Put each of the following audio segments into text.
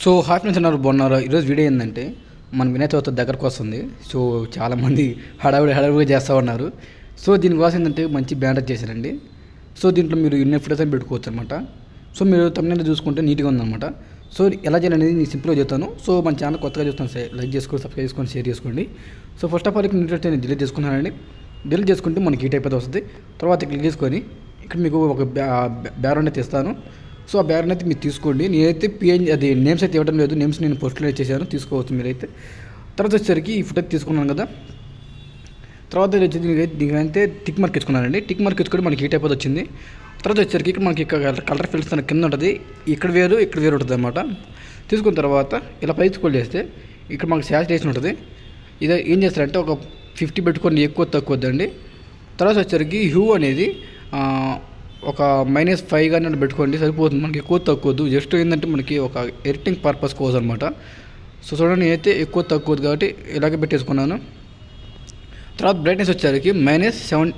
So hi friends అన్నారు బాగున్నారు ఈరోజు వీడియో ఏంటంటే మన వినాయక చవితి దగ్గరకు వస్తుంది. సో చాలామంది హడావిడి హడావిడిగా చేస్తూ ఉన్నారు. సో దీనికోసం ఏంటంటే మంచి బ్యానర్ చేశారండి. సో దీంట్లో మీరు ఎన్ని ఫోటోస్ అని పెట్టుకోవచ్చు అనమాట సో మీరు తమిళనాడు చూసుకుంటే నీట్గా ఉందన్నమాట. సో ఎలా చేయాలనేది నేను సింపుల్గా చెప్తాను. సో మన ఛానల్ కొత్తగా చూస్తాను సార్ లైక్ చేసుకోండి సబ్స్క్రైబ్ చేసుకొని షేర్ చేసుకోండి. సో ఫస్ట్ ఆఫ్ ఆల్ ఇక్కడ ఇంట్రెస్ట్ నేను డిలీట్ చేసుకున్నానండి డిలీట్ చేసుకుంటే మనకి ఈ టైప్ అయితే వస్తుంది. తర్వాత క్లిక్ చేసుకొని ఇక్కడ మీకు ఒక బ్యానర్ అనేది తెస్తాను సో ఆ బ్యానర్ అయితే మీరు తీసుకోండి. నేనైతే పిఎన్ అది నేమ్స్ అయితే ఇవ్వడం లేదు. నేమ్స్ నేను పోస్ట్లో చేశాను తీసుకోవచ్చు మీరైతే. తర్వాత వచ్చేసరికి ఈ ఫోటో తీసుకున్నాను కదా. తర్వాత వచ్చి దీనికి దీనికైతే టిక్ మార్క్ ఇచ్చుకున్నానండి. టిక్ మార్క్ ఇచ్చుకొని మనకి ఈ టైప్ వచ్చింది. తర్వాత వచ్చేసరికి ఇక్కడ మనకి కలర్ ఫిల్స్ తన కింద ఉంటుంది. ఇక్కడ వేరు ఇక్కడ వేరు ఉంటుంది అనమాట తీసుకున్న తర్వాత ఇలా పై స్కోల్ చేస్తే ఇక్కడ మనకి శాచురేషన్ ఉంటుంది. ఇది ఏం చేస్తారంటే ఒక ఫిఫ్టీ పెట్టుకొని ఎక్కువ తక్కువ వద్దండి. తర్వాత వచ్చేసరికి హ్యూ అనేది ఒక మైనస్ ఫైవ్ కానీ పెట్టుకోండి సరిపోతుంది. మనకి ఎక్కువ తక్కువద్దు. జస్ట్ ఏంటంటే మనకి ఒక ఎడిటింగ్ పర్పస్ కోసం అనమాట సో చూడండి అయితే ఎక్కువ తక్కువద్దు కాబట్టి ఇలాగే పెట్టేసుకున్నాను. తర్వాత బ్రైట్నెస్ వచ్చేసరికి మైనస్ సెవెన్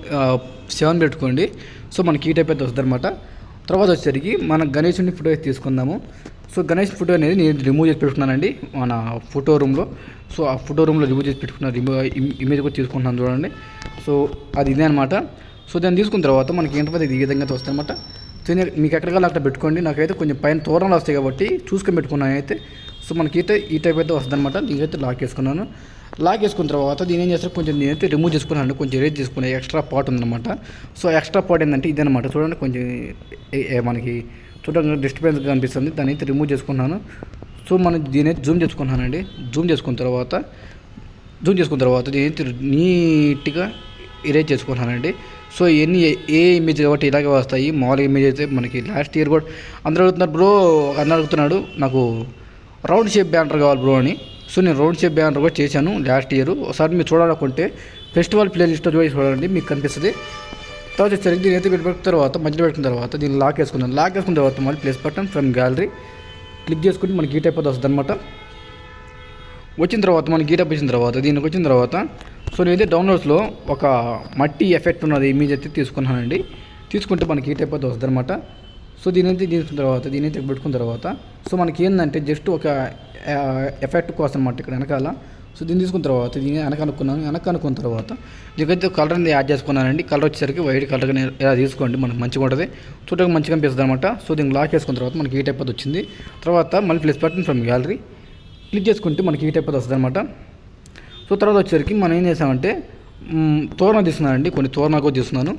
సెవెన్ పెట్టుకోండి. సో మనకి ఈ టైప్ అయితే వస్తుంది అనమాట తర్వాత వచ్చేసరికి మన గణేషుని ఫోటో అయితే తీసుకుందాము. సో గణేష్ ఫోటో అనేది నేను రిమూవ్ చేసి పెట్టుకున్నానండి మన ఫోటో రూమ్లో సో ఆ ఫోటో రూమ్లో రిమూవ్ చేసి పెట్టుకున్నాను రిమూవ్ ఇమేజ్ కూడా తీసుకుంటున్నాను చూడండి. సో అది ఇదే అనమాట సో దాన్ని తీసుకున్న తర్వాత మనకి ఏంటంటే ఇది ఈ విధంగా అయితే వస్తుంది సో నేను మీకు ఎక్కడికల్లా అక్కడ పెట్టుకోండి. నాకైతే కొంచెం పైన తోరణాలు వస్తాయి కాబట్టి చూసుకొని పెట్టుకున్నాను అయితే. సో మనకి అయితే ఈ టైప్ అయితే వస్తుంది అనమాట దీనికైతే లాక్ వేసుకున్నాను. లాక్ వేసుకున్న తర్వాత దీని ఏం చేస్తారు? కొంచెం నేనైతే రిమూవ్ చేసుకున్నాను. కొంచెం ఎరేజ్ చేసుకున్నా ఎక్స్ట్రా పార్ట్ ఉందన్నమాట. సో ఎక్స్ట్రా పార్ట్ ఏంటంటే ఇదనమాట చూడండి కొంచెం ఏ- మనకి చూడండి డిస్టర్బెన్స్ కనిపిస్తుంది. దాన్ని అయితే రిమూవ్ చేసుకున్నాను. సో మనం దీని అయితే జూమ్ చేసుకున్నానండి జూమ్ చేసుకున్న తర్వాత జూమ్ చేసుకున్న తర్వాత దీని అయితే నీట్గా ఇరేజ్ చేసుకున్నానండి సో ఇవన్నీ ఏ- ఏ ఇమేజ్ కాబట్టి ఇలాగే వస్తాయి. మామూలుగా ఇమేజ్ అయితే మనకి లాస్ట్ ఇయర్ కూడా అందరూ అడుగుతున్నారు బ్రో అన్న అడుగుతున్నాడు నాకు రౌండ్ షేప్ బ్యానర్ కావాలి బ్రో అని. సో నేను రౌండ్ షేప్ బ్యానర్ కూడా చేశాను లాస్ట్ ఇయర్ ఒకసారి మీరు చూడాలనుకుంటే ఫెస్టివల్ ప్లే లిస్ట్లో చూసి చూడండి మీకు కనిపిస్తుంది. తర్వాత వచ్చేసరికి దీని అయితే పెట్టిన తర్వాత మధ్యలో పెట్టిన తర్వాత దీన్ని లాక్ వేసుకున్నాను లాక్ వేసుకున్న తర్వాత మళ్ళీ plus button from gallery click చేసుకుంటే మనకి ఈ టైప్ వస్తుంది అనమాట వచ్చిన తర్వాత మనకి గీటప్ వచ్చిన తర్వాత దీనికి వచ్చిన తర్వాత సో నేనైతే డౌన్లోడ్స్లో ఒక మట్టి ఎఫెక్ట్ ఉన్నది ఇమేజ్ అయితే తీసుకున్నానండి. తీసుకుంటే మనకి ఈ టైప్ అయితే వస్తుంది అనమాట సో దీని అయితే తీసుకున్న తర్వాత దీని అయితే పెట్టుకున్న తర్వాత సో మనకి ఏంటంటే జస్ట్ ఒక ఎఫెక్ట్ కోసం అనమాట ఇక్కడ వెనకాల. సో దీన్ని తీసుకున్న తర్వాత దీన్ని వెనక అనుకున్నాను. వెనక అనుకున్న తర్వాత దీనికైతే కలర్ అనేది యాడ్ చేసుకున్నానండి. కలర్ వచ్చేసరికి వైట్ కలర్ ఇలా తీసుకోండి మనకి మంచిగా ఉంటుంది. చూడడానికి మంచిగా అనిపిస్తుంది అనమాట సో దీన్ని లాక్ చేసుకున్న తర్వాత మనకి ఈ టైప్ అది వచ్చింది. తర్వాత మళ్ళీ plus button from gallery click చేసుకుంటే మనకి ఈ టైప్ అయితే వస్తుంది అనమాట సో తర్వాత వచ్చేసరికి మనం ఏం చేసామంటే తోరణ తోరణాలు తీసుకున్నానండి కొన్ని తోరణాలు కూడా తీసుకున్నాను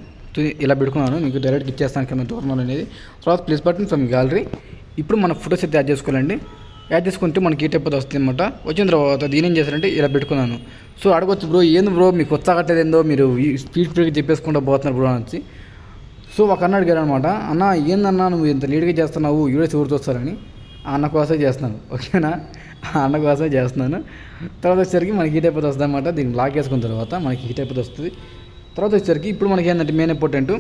ఇలా పెట్టుకున్నాను. మీకు డైరెక్ట్ ఇచ్చేస్తాను కింద తోరణాలు అనేది. తర్వాత ప్లేస్ బటన్ ఫ్రమ్ గ్యాలరీ ఇప్పుడు మన ఫొటోస్ అయితే యాడ్ చేసుకోవాలండి. యాడ్ చేసుకుంటే మనకి ఏ టైప్ వస్తుంది అనమాట వచ్చిన తర్వాత దీని ఏం చేశారంటే ఇలా పెట్టుకున్నాను. సో అడగొచ్చు బ్రో ఏంది బ్రో మీకు వచ్చాగట్లేదు ఏందో మీరు స్పీడ్ స్పీడ్గా చెప్పేసుకుంటూ పోతున్నారు బ్రో అని సో ఒక అన్న అడిగారు అనమాట అన్న ఏందన్నా నువ్వు ఇంత లేట్గా చేస్తున్నావు యూఎస్ ఎవరు వస్తారని? అన్న కోసమే చేస్తున్నాను ఓకేనా? ఆ అన్న కోసమే చేస్తున్నాను. తర్వాత వచ్చేసరికి మనకి హీట్ అయిపోతే వస్తుంది అనమాట దీన్ని లాక్ వేసుకున్న తర్వాత మనకి హీట్ అయిపోతే వస్తుంది. తర్వాత వచ్చేసరికి ఇప్పుడు మనకి ఏంటంటే మెయిన్ ఇంపార్టెంట్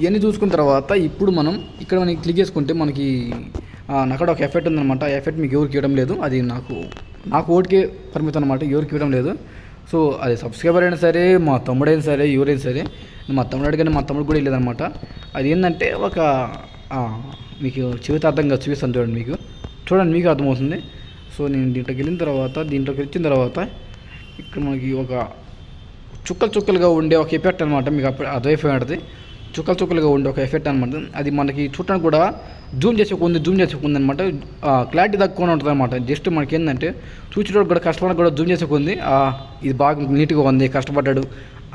ఇవన్నీ చూసుకున్న తర్వాత ఇప్పుడు మనం ఇక్కడ మనకి క్లిక్ చేసుకుంటే మనకి అక్కడ ఒక ఎఫెక్ట్ ఉందన్నమాట. ఆ ఎఫెక్ట్ మీకు ఎవరికి ఇవ్వడం లేదు అది నాకు నాకు ఓటుకే పరిమితం అనమాట ఎవరికి ఇవ్వడం లేదు. సో అది సబ్స్క్రైబర్ అయినా సరే మా తమ్ముడైనా సరే ఎవరైనా సరే మా తమ్ముడు అడిగిన మా తమ్ముడు కూడా లేదనమాట అది ఏంటంటే ఒక ఆ, మీకు చెవితార్థంగా చూపిస్తాను చూడండి మీకు. చూడండి మీకు అర్థమవుతుంది. సో నేను దీంట్లోకి వెళ్ళిన తర్వాత దీంట్లోకి వచ్చిన తర్వాత ఇక్కడ మనకి ఒక చుక్కలు చుక్కలుగా ఉండే ఒక ఎఫెక్ట్ అనమాట మీకు అప్పుడు అర్థమైపోయి ఉంటుంది. చుక్కలు చుక్కలుగా ఉండే ఒక ఎఫెక్ట్ అనమాట అది మనకి చూడటానికి కూడా జూమ్ చేసి ఉంది జూమ్ చేసి ఉంది అనమాట క్లారిటీ తక్కువనే ఉంటుంది అనమాట జస్ట్ మనకి ఏంటంటే చూసేటప్పుడు కూడా కష్టపడ కూడా జూమ్ చేసి ఉంది. ఇది బాగా నీట్గా ఉంది కష్టపడ్డాడు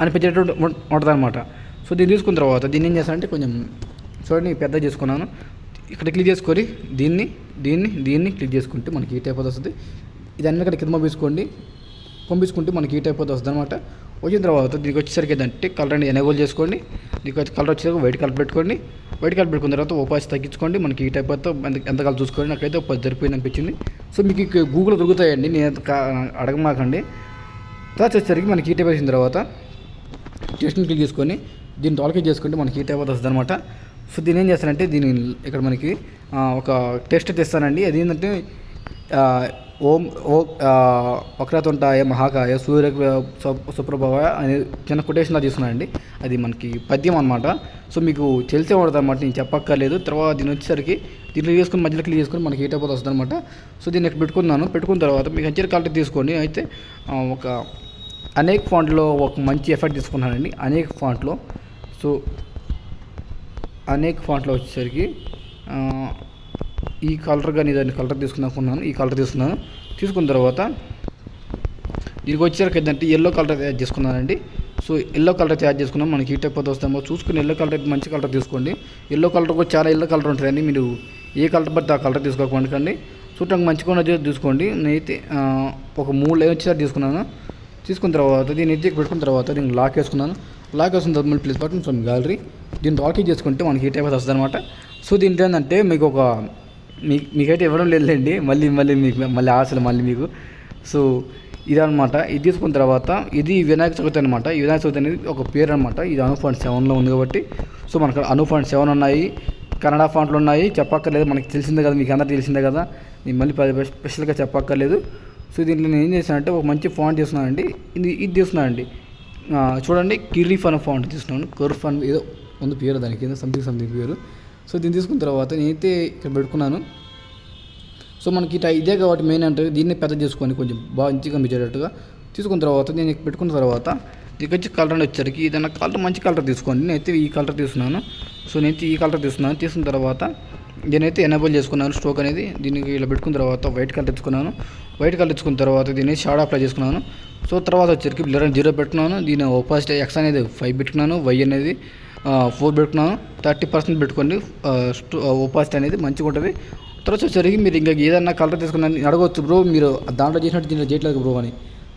అనిపించేటట్టు ఉంటుంది అనమాట సో దీన్ని తీసుకున్న తర్వాత దీన్ని ఏం చేస్తానంటే కొంచెం చూడండి పెద్ద చేసుకున్నాను. ఇక్కడ క్లిక్ చేసుకొని దీన్ని దీన్ని దీన్ని క్లిక్ చేసుకుంటే మనకి ఈ టైప్ వస్తుంది. ఇదన్నీ ఇక్కడ కింద పంపించుకోండి. పంపించుకుంటే మనకి ఈ టైప్ వస్తుంది అనమాట వచ్చిన తర్వాత దీనికి వచ్చేసరికి ఏంటంటే కలర్ అనేది ఎనేబుల్ చేసుకోండి. దీనికి వచ్చి కలర్ వచ్చేసరికి వైట్ కలర్ పెట్టుకోండి. వైట్ కలర్ పెట్టుకున్న తర్వాత ఓపాస్ తగ్గించుకోండి. మనకి ఈ టైప్ అయితే ఎంత కలర్ చూసుకోండి. నాకైతే ఒక పది సరిపోయింది అనిపించింది. సో మీకు గూగుల్ దొరుకుతాయండి. నేను అడగమాకండి. తర్వాత వచ్చేసరికి మనకి ఈ టైప్ వచ్చిన తర్వాత టెస్ట్ని క్లిక్ చేసుకొని దీన్ని టాల్కేట్ చేసుకుంటే మనకి ఈ టైప్ వస్తుంది అనమాట సో దీని ఏం చేస్తానంటే దీని ఇక్కడ మనకి ఒక టెస్ట్ తెస్తానండి. అది ఏంటంటే ఓం ఓ వక్రతుంటాయ మహాకాయ సూర్య సు- సుప్రభావ అనే చిన్న కొటేషన్లా తీసుకున్నానండి అది మనకి పద్యం అనమాట సో మీకు తెలిసే ఉండదు అనమాట నేను చెప్పక్కర్లేదు. తర్వాత దీని వచ్చేసరికి దీంట్లో చేసుకుని మధ్యలో క్లియర్ చేసుకొని మనకి హీట్ అయిపోతుంది వస్తుంది అనమాట సో దీన్ని ఇక్కడ పెట్టుకున్నాను. పెట్టుకున్న తర్వాత మీకు హెచ్చరిక కలర్ తీసుకోండి. అయితే ఒక అనేక ఫాంట్లో ఒక మంచి ఎఫెక్ట్ తీసుకున్నానండి. అనేక ఫాంట్లో సో అనేక ఫాంట్లో వచ్చేసరికి ఈ కలర్ కానీ దాన్ని కలర్ తీసుకుందాం ఈ కలర్ తీసుకున్నాను తీసుకున్న తర్వాత దీనికి వచ్చేసరికి ఏంటంటే ఎల్లో కలర్ యాడ్ చేసుకున్నానండి. సో ఎల్లో కలర్ యాడ్ చేసుకున్నాం. మనకి హీట్ అయిపోతే వస్తామో చూసుకుని ఎల్లో కలర్ అయితే మంచి కలర్ తీసుకోండి. ఎల్లో కలర్ కూడా చాలా ఎల్లో కలర్ ఉంటుందండి. మీరు ఏ కలర్ బట్టి ఆ కలర్ తీసుకోకండి చూడటానికి మంచిగా ఉన్నది తీసుకోండి. నేనైతే ఒక మూడు లైన్ వచ్చేసరికి తీసుకున్నాను. తీసుకున్న తర్వాత దీన్ని ఎత్తి పెట్టుకున్న తర్వాత దీన్ని లాక్ వేసుకున్నాను లాక్ వస్తుంది తర్వాత మళ్ళీ ప్లేస్ బటన్ ఫ్రమ్ గ్యాలరీ దీన్ని రాకీ చేసుకుంటే మనకి హీట్ అయిపోతే వస్తుంది అనమాట సో దీంట్లో ఏంటంటే మీకు ఒక మీ మీకైతే ఇవ్వడం లేదులేండి. మళ్ళీ మళ్ళీ మీకు మళ్ళీ ఆశలు మళ్ళీ మీకు. సో ఇదనమాట ఇది తీసుకున్న తర్వాత ఇది వినాయక చవితి అనమాట ఈ వినాయక చవితి అనేది ఒక పేరు అనమాట ఇది అను ఫాంట్ సెవెన్లో ఉంది కాబట్టి. సో మనకు అను ఫాంట్ సెవెన్ ఉన్నాయి. కన్నడ ఫాంట్లు ఉన్నాయి. చెప్పక్కర్లేదు. మనకి తెలిసిందే కదా. మీకు అందరూ తెలిసిందే కదా. నేను మళ్ళీ పది స్పెషల్గా చెప్పక్కర్లేదు. సో దీంట్లో నేను ఏం చేశానంటే ఒక మంచి ఫాంట్ తీసుకున్నానండి. ఇది ఇది తీసుకున్నానండి. చూడండి కిర్రీఫ్ అనే ఫాంట్ తీసుకున్నాను. కర్ఫ్ అని ఏదో ఉంది పేరు దానికి ఏదో సంథింగ్ సంథింగ్ పేరు. సో దీన్ని తీసుకున్న తర్వాత నేనైతే ఇక్కడ పెట్టుకున్నాను. సో మనకి ఇట ఇదే కాబట్టి మెయిన్ అంటే దీన్ని పెద్ద చేసుకొని కొంచెం బాగా మంచిగా కనిపించేటట్టుగా. తీసుకున్న తర్వాత నేను పెట్టుకున్న తర్వాత దీనికి వచ్చి కలర్ అని వచ్చేసరికి ఏదైనా కలర్ మంచి కలర్ తీసుకోండి. నేనైతే ఈ కలర్ తీసుకున్నాను. సో నేనైతే ఈ కలర్ తీసుకున్నాను. తీసుకున్న తర్వాత నేనైతే ఎనేబుల్ చేసుకున్నాను. స్టోక్ అనేది దీనికి ఇలా పెట్టుకున్న తర్వాత వైట్ కలర్ తెచ్చుకున్నాను వైట్ కలర్ తెచ్చుకున్న తర్వాత దీన్ని షాడ్ అప్లై చేసుకున్నాను. సో తర్వాత వచ్చరికి బ్లర్ అని జీరో పెట్టుకున్నాను. దీని ఒపాసిటీ ఎక్స్ అనేది ఫైవ్ పెట్టుకున్నాను. వై అనేది ఫోర్ పెట్టుకున్నాను. థర్టీ పర్సెంట్ పెట్టుకోండి ఓపాసిటీ అనేది మంచిగా ఉంటుంది. తర్వాత వచ్చేసరికి మీరు ఇంకా ఏదన్నా కలర్ తీసుకున్నాను అడగవచ్చు బ్రో మీరు దాంట్లో చేసినట్టు దీంట్లో చేయట్లేదు బ్రో అని.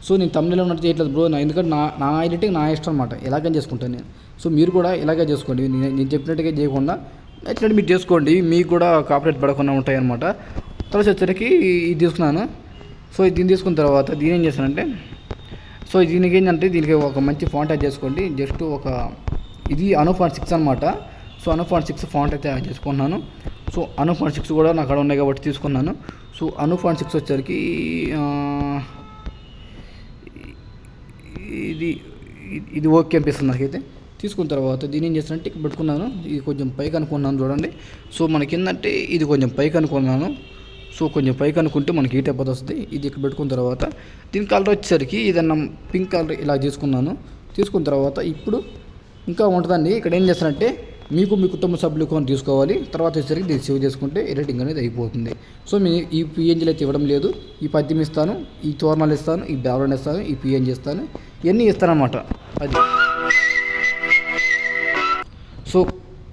సో నేను తమిళలో ఉన్నట్టు చేయట్లేదు బ్రో నా ఎందుకంటే నా నా ఐడెంటిటీ నా ఇష్టం అనమాట ఇలాగే చేసుకుంటాను నేను. సో మీరు కూడా ఇలాగే చేసుకోండి. నేను నేను చెప్పినట్టుగా చేయకుండా నచ్చినట్టు మీరు చేసుకోండి. మీకు కూడా కాపరేట్ పడకుండా ఉంటాయి అనమాట తర్వాత వచ్చేసరికి ఇది తీసుకున్నాను. సో దీన్ని తీసుకున్న తర్వాత దీని ఏం చేశానంటే సో దీనికి ఏంటంటే దీనికి ఒక మంచి ఫాంట్ యాడ్ చేసుకోండి. జస్ట్ ఒక ఇది అను ఫాంట్ సిక్స్ అనమాట so Anu font six font అయితే యాడ్ చేసుకున్నాను. సో అను ఫాంట్ సిక్స్ కూడా నాకు అక్కడ ఉన్నాయి కాబట్టి తీసుకున్నాను. సో అను ఫాంట్ సిక్స్ వచ్చరికి ఇది ఇది- ఓకే అనిపిస్తుంది నాకైతే. తీసుకున్న తర్వాత దీని ఏం చేస్తానంటే పెట్టుకున్నాను. ఇది కొంచెం పైకి అనుకున్నాను చూడండి. సో మనకి ఏంటంటే ఇది కొంచెం పైకి అనుకున్నాను. సో కొంచెం పైకి అనుకుంటే మనకి హీట్ అయిపోతే వస్తుంది. ఇది ఇక్కడ పెట్టుకున్న తర్వాత దీని కలర్ వచ్చేసరికి ఏదన్నా పింక్ కలర్ ఇలా తీసుకున్నాను. తీసుకున్న తర్వాత ఇప్పుడు ఇంకా ఉంటుందండి. ఇక్కడ ఏం చేస్తానంటే మీకు మీ కుటుంబ సభ్యులు కొన్ని తీసుకోవాలి. తర్వాత వచ్చేసరికి దీన్ని సేవ్ చేసుకుంటే ఎడిటింగ్ అనేది అయిపోతుంది. సో మీ ఈ పిఎన్జీలు అయితే ఇవ్వడం లేదు. ఈ పద్యం ఇస్తాను ఈ తోరణాలు ఇస్తాను ఈ బ్యాలెన్ ఇస్తాను ఈ పిఎన్జీ ఇస్తాను ఇవన్నీ ఇస్తానమాట అది. సో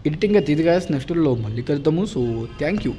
ఎడిటింగ్ అయితే ఇది కాదు నెక్స్ట్లో మళ్ళీ కలుద్దాము. So thank you